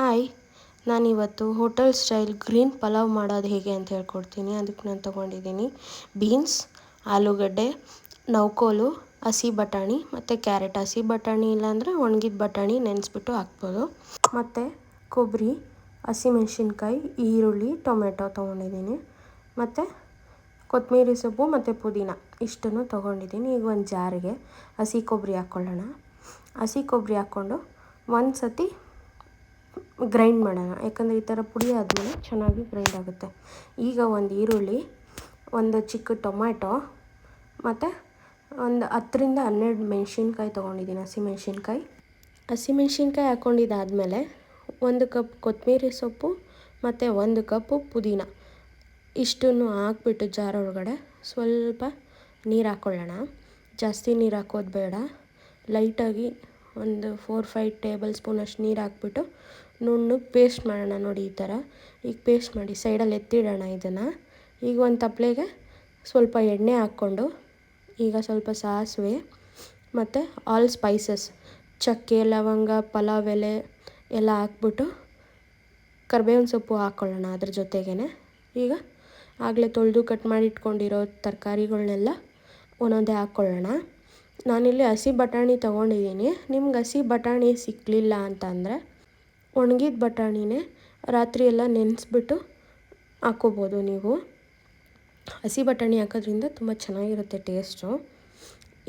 Hi ನಾನಿವತ್ತು hotel style green pulao ಮಾಡೋದು ಹೇಗೆ ಅಂತ ಹೇಳ್ಕೊಡ್ತೀನಿ. ಅದಕ್ಕೆ ನಾನು ತೊಗೊಂಡಿದ್ದೀನಿ ಬೀನ್ಸ್, ಆಲೂಗಡ್ಡೆ ನೌಕೋಲು ಹಸಿ ಬಟಾಣಿ ಮತ್ತು ಕ್ಯಾರೆಟ್. ಹಸಿ ಬಟಾಣಿ ಇಲ್ಲಾಂದರೆ ಒಣಗಿದ ಬಟಾಣಿ ನೆನೆಸ್ಬಿಟ್ಟು ಹಾಕ್ಬೋದು. ಮತ್ತು ಕೊಬ್ಬರಿ, ಹಸಿಮೆಣ್ಸಿನ್ಕಾಯಿ, ಈರುಳ್ಳಿ, ಟೊಮೆಟೊ ತೊಗೊಂಡಿದ್ದೀನಿ. ಮತ್ತು ಕೊತ್ತಂಬರಿ ಸೊಪ್ಪು ಮತ್ತು ಪುದೀನ ಇಷ್ಟನ್ನು ತೊಗೊಂಡಿದ್ದೀನಿ. ಈಗ ಒಂದು ಜಾರಿಗೆ ಹಸಿ ಕೊಬ್ಬರಿ ಹಾಕ್ಕೊಳ್ಳೋಣ. ಹಸಿ ಕೊಬ್ಬರಿ ಹಾಕ್ಕೊಂಡು ಒಂದು ಸತಿ ಗ್ರೈಂಡ್ ಮಾಡೋಣ. ಯಾಕಂದರೆ ಈ ಥರ ಪುಡಿ ಆದಮೇಲೆ ಚೆನ್ನಾಗಿ ಗ್ರೈಂಡ್ ಆಗುತ್ತೆ. ಈಗ ಒಂದು ಈರುಳ್ಳಿ, ಒಂದು ಚಿಕ್ಕ ಟೊಮ್ಯಾಟೊ, ಮತ್ತು ಒಂದು ಹತ್ತರಿಂದ ಹನ್ನೆರಡು ಮೆಣಸಿನ್ಕಾಯಿ ತೊಗೊಂಡಿದ್ದೀನಿ ಹಸಿಮೆಣ್ಸಿನ್ಕಾಯಿ ಹಸಿಮೆಣ್ಸಿನ್ಕಾಯಿ ಹಾಕ್ಕೊಂಡಿದ್ದಾದಮೇಲೆ ಒಂದು ಕಪ್ ಕೊತ್ತಂಬರಿ ಸೊಪ್ಪು, ಮತ್ತು ಒಂದು ಕಪ್ಪು ಪುದೀನ. ಇಷ್ಟನ್ನು ಹಾಕ್ಬಿಟ್ಟು ಜಾರ ಒಳಗಡೆ ಸ್ವಲ್ಪ ನೀರು ಹಾಕ್ಕೊಳ್ಳೋಣ ಜಾಸ್ತಿ ನೀರು ಹಾಕೋದು ಬೇಡ. ಲೈಟಾಗಿ ಒಂದು ಫೋರ್ ಫೈವ್ ಟೇಬಲ್ ಸ್ಪೂನಷ್ಟು ನೀರು ಹಾಕ್ಬಿಟ್ಟು ನುಣ್ಣಗೆ ಪೇಸ್ಟ್ ಮಾಡೋಣ ನೋಡಿ ಈ ಥರ. ಈಗ ಪೇಸ್ಟ್ ಮಾಡಿ ಸೈಡಲ್ಲಿ ಎತ್ತಿಡೋಣ ಇದನ್ನು. ಈಗ ಒಂದು ತಪ್ಪಲೆಗೆ ಸ್ವಲ್ಪ ಎಣ್ಣೆ ಹಾಕ್ಕೊಂಡು ಈಗ ಸ್ವಲ್ಪ ಸಾಸಿವೆ ಮತ್ತು ಆಲ್ ಸ್ಪೈಸಸ್ ಚಕ್ಕೆ, ಲವಂಗ, ಪಲಾವ್, ಎಲೆ ಎಲ್ಲ ಹಾಕ್ಬಿಟ್ಟು ಕರ್ಬೇವಿನ ಸೊಪ್ಪು ಹಾಕ್ಕೊಳ್ಳೋಣ ಅದ್ರ ಜೊತೆಗೇ ಈಗ ಆಗಲೇ ತೊಳೆದು ಕಟ್ ಮಾಡಿ ಇಟ್ಕೊಂಡಿರೋ ತರಕಾರಿಗಳ್ನೆಲ್ಲ ಒಂದೊಂದೇ ಹಾಕ್ಕೊಳ್ಳೋಣ ನಾನಿಲ್ಲಿ ಹಸಿ ಬಟಾಣಿ ತೊಗೊಂಡಿದ್ದೀನಿ. ನಿಮ್ಗೆ ಹಸಿ ಬಟಾಣಿ ಸಿಕ್ಕಲಿಲ್ಲ ಅಂತಂದರೆ ಒಣಗಿದ ಬಟಾಣಿನೇ ರಾತ್ರಿ ಎಲ್ಲ ನೆನೆಸ್ಬಿಟ್ಟು ಹಾಕ್ಕೋಬೋದು ನೀವು. ಹಸಿ ಬಟಾಣಿ ಹಾಕೋದ್ರಿಂದ ತುಂಬ ಚೆನ್ನಾಗಿರುತ್ತೆ ಟೇಸ್ಟು.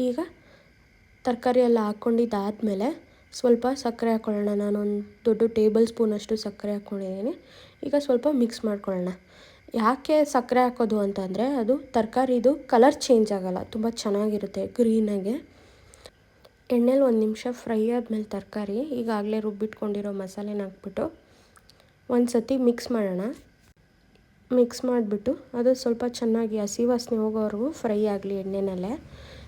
ಈಗ ತರಕಾರಿ ಎಲ್ಲ ಹಾಕ್ಕೊಂಡಿದ್ದಾದಮೇಲೆ ಸ್ವಲ್ಪ ಸಕ್ಕರೆ ಹಾಕ್ಕೊಳ್ಳೋಣ ನಾನೊಂದು ದೊಡ್ಡ ಟೇಬಲ್ ಸ್ಪೂನಷ್ಟು ಸಕ್ಕರೆ ಹಾಕ್ಕೊಂಡಿದ್ದೀನಿ ಈಗ ಸ್ವಲ್ಪ ಮಿಕ್ಸ್ ಮಾಡ್ಕೊಳ್ಳೋಣ. ಯಾಕೆ ಸಕ್ಕರೆ ಹಾಕೋದು ಅಂತಂದರೆ ಅದು ತರಕಾರಿದು ಕಲರ್ ಚೇಂಜ್ ಆಗೋಲ್ಲ. ತುಂಬ ಚೆನ್ನಾಗಿರುತ್ತೆ ಗ್ರೀನಾಗೆ. ಎಣ್ಣೆಲಿ ಒಂದು ನಿಮಿಷ ಫ್ರೈ ಆದಮೇಲೆ ತರಕಾರಿ ಈಗಾಗಲೇ ರುಬ್ಬಿಟ್ಕೊಂಡಿರೋ ಮಸಾಲೆನ ಹಾಕ್ಬಿಟ್ಟು ಒಂದು ಸತಿ ಮಿಕ್ಸ್ ಮಾಡೋಣ. ಮಿಕ್ಸ್ ಮಾಡಿಬಿಟ್ಟು ಅದು ಸ್ವಲ್ಪ ಚೆನ್ನಾಗಿ ಹಸಿ ವಾಸನೆ ಹೋಗೋವರೆಗೂ ಫ್ರೈ ಆಗಲಿ ಎಣ್ಣೆನಲ್ಲೇ.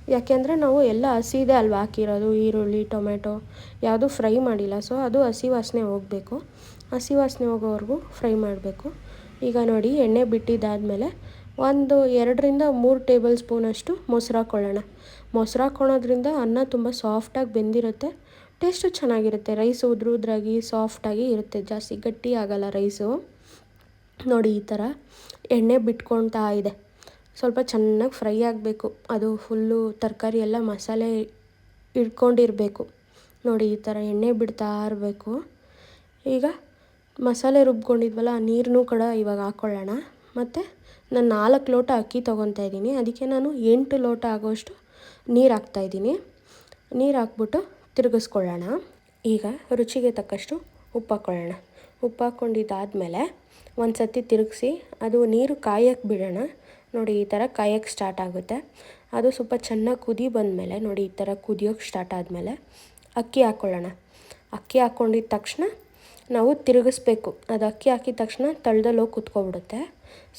ಯಾಕೆಂದರೆ ನಾವು ಎಲ್ಲ ಹಸಿದೆ ಅಲ್ವಾ ಹಾಕಿರೋದು? ಈರುಳ್ಳಿ ಟೊಮೆಟೊ ಯಾವುದೂ ಫ್ರೈ ಮಾಡಿಲ್ಲ. ಸೊ, ಅದು ಹಸಿ ವಾಸನೆ ಹೋಗಬೇಕು. ಹಸಿ ವಾಸನೆ ಹೋಗೋವರೆಗೂ ಫ್ರೈ ಮಾಡಬೇಕು. ಈಗ ನೋಡಿ, ಎಣ್ಣೆ ಬಿಟ್ಟಿದ್ದಾದಮೇಲೆ ಒಂದು ಎರಡರಿಂದ ಮೂರು ಟೇಬಲ್ ಸ್ಪೂನಷ್ಟು ಮೊಸರು ಹಾಕ್ಕೊಳ್ಳೋಣ. ಮೊಸರು ಹಾಕ್ಕೊಳ್ಳೋದ್ರಿಂದ ಅನ್ನ ತುಂಬ ಸಾಫ್ಟಾಗಿ ಬೆಂದಿರುತ್ತೆ. ಟೇಸ್ಟು ಚೆನ್ನಾಗಿರುತ್ತೆ. ರೈಸ್ ಉದ್ರ ಉದ್ರಾಗಿ ಸಾಫ್ಟಾಗಿ ಇರುತ್ತೆ. ಜಾಸ್ತಿ ಗಟ್ಟಿ ಆಗೋಲ್ಲ ರೈಸು ನೋಡಿ ಈ ಥರ ಎಣ್ಣೆ ಬಿಟ್ಕೊಳ್ತಾ ಇದೆ. ಸ್ವಲ್ಪ ಚೆನ್ನಾಗಿ ಫ್ರೈ ಆಗಬೇಕು. ಅದು ಫುಲ್ಲು ತರಕಾರಿ ಎಲ್ಲ ಮಸಾಲೆ ಇಟ್ಕೊಂಡಿರಬೇಕು ನೋಡಿ ಈ ಥರ ಎಣ್ಣೆ ಬಿಡ್ತಾ ಇರಬೇಕು. ಈಗ ಮಸಾಲೆ ರುಬ್ಕೊಂಡಿದ್ವಲ್ಲ ನೀರನ್ನೂ ಕೂಡ ಇವಾಗ ಹಾಕ್ಕೊಳ್ಳೋಣ. ಮತ್ತು ನಾನು ನಾಲ್ಕು ಲೋಟ ಅಕ್ಕಿ ತೊಗೊತಾ ಇದ್ದೀನಿ. ಅದಕ್ಕೆ ನಾನು ಎಂಟು ಲೋಟ ಆಗೋಷ್ಟು ನೀರು ಹಾಕ್ತಾಯಿದ್ದೀನಿ ನೀರು ಹಾಕ್ಬಿಟ್ಟು ತಿರುಗಿಸ್ಕೊಳ್ಳೋಣ. ಈಗ ರುಚಿಗೆ ತಕ್ಕಷ್ಟು ಉಪ್ಪು ಹಾಕ್ಕೊಳ್ಳೋಣ ಉಪ್ಪು ಹಾಕ್ಕೊಂಡಿದ್ದಾದಮೇಲೆ ಒಂದು ಸತಿ ತಿರುಗಿಸಿ ಅದು ನೀರು ಕಾಯಕ್ಕೆ ಬಿಡೋಣ. ನೋಡಿ, ಈ ಥರ ಕಾಯಕ್ಕೆ ಸ್ಟಾರ್ಟ್ ಆಗುತ್ತೆ. ಅದು ಸ್ವಲ್ಪ ಚೆನ್ನಾಗಿ ಕುದಿ ಬಂದಮೇಲೆ ನೋಡಿ, ಈ ಥರ ಕುದಿಯೋಕ್ಕೆ ಸ್ಟಾರ್ಟ್ ಆದಮೇಲೆ ಅಕ್ಕಿ ಹಾಕ್ಕೊಳ್ಳೋಣ ಅಕ್ಕಿ ಹಾಕ್ಕೊಂಡಿದ್ದ ತಕ್ಷಣ ನಾವು ತಿರುಗಿಸ್ಬೇಕು. ಅದು ಅಕ್ಕಿ ಹಾಕಿದ ತಕ್ಷಣ ತಳ್ದಲ್ಲಿ ಹೋಗಿ ಕುತ್ಕೊಬಿಡುತ್ತೆ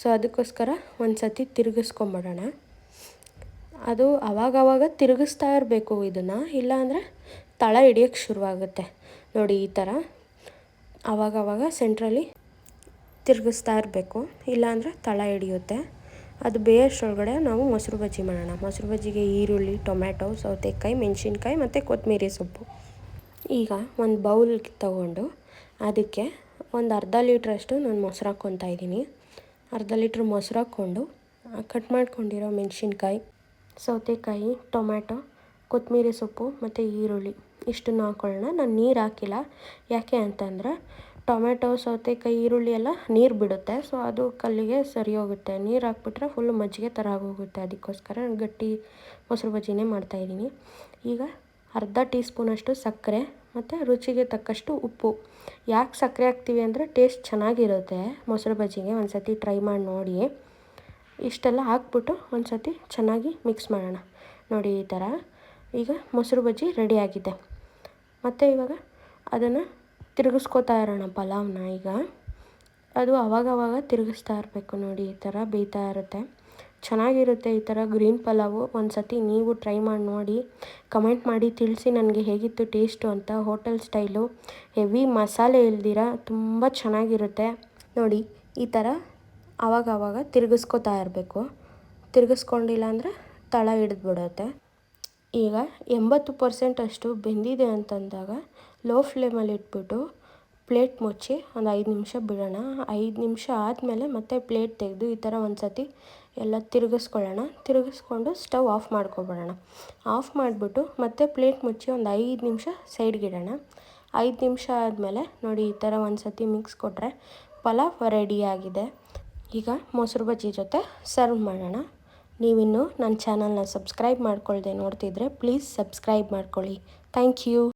ಸೊ ಅದಕ್ಕೋಸ್ಕರ ಒಂದು ಸತಿ ತಿರುಗಿಸ್ಕೊಂಬಿಡೋಣ. ಅದು ಅವಾಗವಾಗ ತಿರುಗಿಸ್ತಾ ಇರಬೇಕು ಇದನ್ನು. ಇಲ್ಲಾಂದರೆ ತಳ ಹಿಡಿಯೋಕ್ಕೆ ಶುರುವಾಗುತ್ತೆ. ನೋಡಿ, ಈ ಥರ ಆವಾಗವಾಗ ಸೆಂಟ್ರಲ್ಲಿ ತಿರುಗಿಸ್ತಾ ಇರಬೇಕು. ಇಲ್ಲಾಂದರೆ ತಳ ಹಿಡಿಯುತ್ತೆ. ಅದು ಬೇಯಷ್ಟೊಳಗಡೆ ನಾವು ಮೊಸರು ಬಜ್ಜಿ ಮಾಡೋಣ. ಮೊಸರು ಬಜ್ಜಿಗೆ ಈರುಳ್ಳಿ, ಟೊಮ್ಯಾಟೊ, ಸೌತೆಕಾಯಿ, ಮೆಣಸಿನ್ಕಾಯಿ ಮತ್ತು ಕೊತ್ತಂಬರಿ ಸೊಪ್ಪು. ಈಗ ಒಂದು ಬೌಲ್ ತಗೊಂಡು ಅದಕ್ಕೆ ಒಂದು ಅರ್ಧ ಲೀಟ್ರಷ್ಟು ನಾನು ಮೊಸರು ಹಾಕ್ಕೊತಾ ಇದ್ದೀನಿ. ಅರ್ಧ ಲೀಟ್ರ್ ಮೊಸರು ಹಾಕ್ಕೊಂಡು ಕಟ್ ಮಾಡ್ಕೊಂಡಿರೋ ಮೆಣಸಿನ್ಕಾಯಿ, ಸೌತೆಕಾಯಿ, ಟೊಮ್ಯಾಟೊ ಕೊತ್ತಂಬರಿ ಸೊಪ್ಪು ಮತ್ತು ಈರುಳ್ಳಿ ಇಷ್ಟನ್ನು ಹಾಕ್ಕೊಳ್ಳೋಣ ನಾನು ನೀರು ಹಾಕಿಲ್ಲ. ಯಾಕೆ ಅಂತಂದರೆ ಟೊಮೆಟೊ ಸೌತೆಕಾಯಿ, ಈರುಳ್ಳಿ ಎಲ್ಲ ನೀರು ಬಿಡುತ್ತೆ. ಸೊ ಅದು ಕಲ್ಲಿಗೆ ಸರಿ ಹೋಗುತ್ತೆ. ನೀರು ಹಾಕ್ಬಿಟ್ರೆ ಫುಲ್ ಮಜ್ಜಿಗೆ ಥರ ಆಗೋಗುತ್ತೆ. ಅದಕ್ಕೋಸ್ಕರ ಗಟ್ಟಿ ಮೊಸರು ಬಜ್ಜಿನೇ ಮಾಡ್ತಾಯಿದ್ದೀನಿ ಈಗ ಅರ್ಧ ಟೀ ಸ್ಪೂನಷ್ಟು ಸಕ್ಕರೆ ಮತ್ತು ರುಚಿಗೆ ತಕ್ಕಷ್ಟು ಉಪ್ಪು. ಯಾಕೆ ಸಕ್ಕರೆ ಹಾಕ್ತೀವಿ ಅಂದರೆ ಟೇಸ್ಟ್ ಚೆನ್ನಾಗಿರುತ್ತೆ. ಮೊಸರು ಬಜ್ಜಿಗೆ ಒಂದು ಸತಿ ಟ್ರೈ ಮಾಡಿ ನೋಡಿ. ಇಷ್ಟೆಲ್ಲ ಹಾಕ್ಬಿಟ್ಟು ಒಂದು ಸತಿ ಚೆನ್ನಾಗಿ ಮಿಕ್ಸ್ ಮಾಡೋಣ. ನೋಡಿ ಈ ಥರ. ಈಗ ಮೊಸರು ಬಜ್ಜಿ ರೆಡಿಯಾಗಿದೆ ಮತ್ತು ಇವಾಗ ಅದನ್ನು ತಿರುಗಿಸ್ಕೋತಾ ಇರೋಣ ಪಲಾವ್ನ ಈಗ. ಅದು ಅವಾಗವಾಗ ತಿರುಗಿಸ್ತಾ ಇರಬೇಕು ನೋಡಿ ಈ ಥರ ಬೇಯ್ತಾ ಇರುತ್ತೆ. ಚೆನ್ನಾಗಿರುತ್ತೆ ಈ ಥರ ಗ್ರೀನ್ ಪಲಾವು. ಒಂದು ಸತಿ ನೀವು ಟ್ರೈ ಮಾಡಿ ನೋಡಿ. ಕಮೆಂಟ್ ಮಾಡಿ ತಿಳಿಸಿ ನನಗೆ ಹೇಗಿತ್ತು ಟೇಸ್ಟು ಅಂತ ಹೋಟೆಲ್ ಸ್ಟೈಲು. ಹೆವಿ ಮಸಾಲೆ ಇಲ್ದಿರ, ತುಂಬ ಚೆನ್ನಾಗಿರುತ್ತೆ. ನೋಡಿ, ಈ ಥರ ಆವಾಗವಾಗ ಆವಾಗ ತಿರುಗಿಸ್ಕೋತಾ ಇರಬೇಕು. ತಿರುಗಿಸ್ಕೊಂಡಿಲ್ಲ ಅಂದರೆ ತಳ ಹಿಡಿದ್ಬಿಡುತ್ತೆ. ಈಗ ಎಂಬತ್ತು ಪರ್ಸೆಂಟ್ ಅಷ್ಟು ಬೆಂದಿದೆ ಅಂತಂದಾಗ ಲೋ ಫ್ಲೇಮಲ್ಲಿ ಇಟ್ಬಿಟ್ಟು ಪ್ಲೇಟ್ ಮುಚ್ಚಿ ಒಂದು ಐದು ನಿಮಿಷ ಬಿಡೋಣ. ಐದು ನಿಮಿಷ ಆದಮೇಲೆ ಮತ್ತೆ ಪ್ಲೇಟ್ ತೆಗೆದು ಈ ಥರ ಒಂದು ಸತಿ ಎಲ್ಲ ತಿರುಗಿಸ್ಕೊಳ್ಳೋಣ. ತಿರುಗಿಸ್ಕೊಂಡು ಸ್ಟವ್ ಆಫ್ ಮಾಡ್ಕೊಬಿಡೋಣ. ಆಫ್ ಮಾಡಿಬಿಟ್ಟು ಮತ್ತೆ ಪ್ಲೇಟ್ ಮುಚ್ಚಿ ಒಂದು ಐದು ನಿಮಿಷ ಸೈಡ್ಗಿಡೋಣ. ಐದು ನಿಮಿಷ ಆದಮೇಲೆ ನೋಡಿ ಈ ಥರ ಒಂದು ಸತಿ ಮಿಕ್ಸ್ ಕೊಟ್ಟರೆ ಪಲಾವ್ ರೆಡಿಯಾಗಿದೆ ಈಗ ಮೊಸರು ಬಜ್ಜಿ ಜೊತೆ ಸರ್ವ್ ಮಾಡೋಣ. ನೀವಿನ್ನೂ ನನ್ನ ಚಾನಲ್ನ ಸಬ್ಸ್ಕ್ರೈಬ್ ಮಾಡ್ಕೊಳ್ಳದೆ ನೋಡ್ತಿದ್ರೆ ಪ್ಲೀಸ್ ಸಬ್ಸ್ಕ್ರೈಬ್ ಮಾಡ್ಕೊಳ್ಳಿ. Thank you.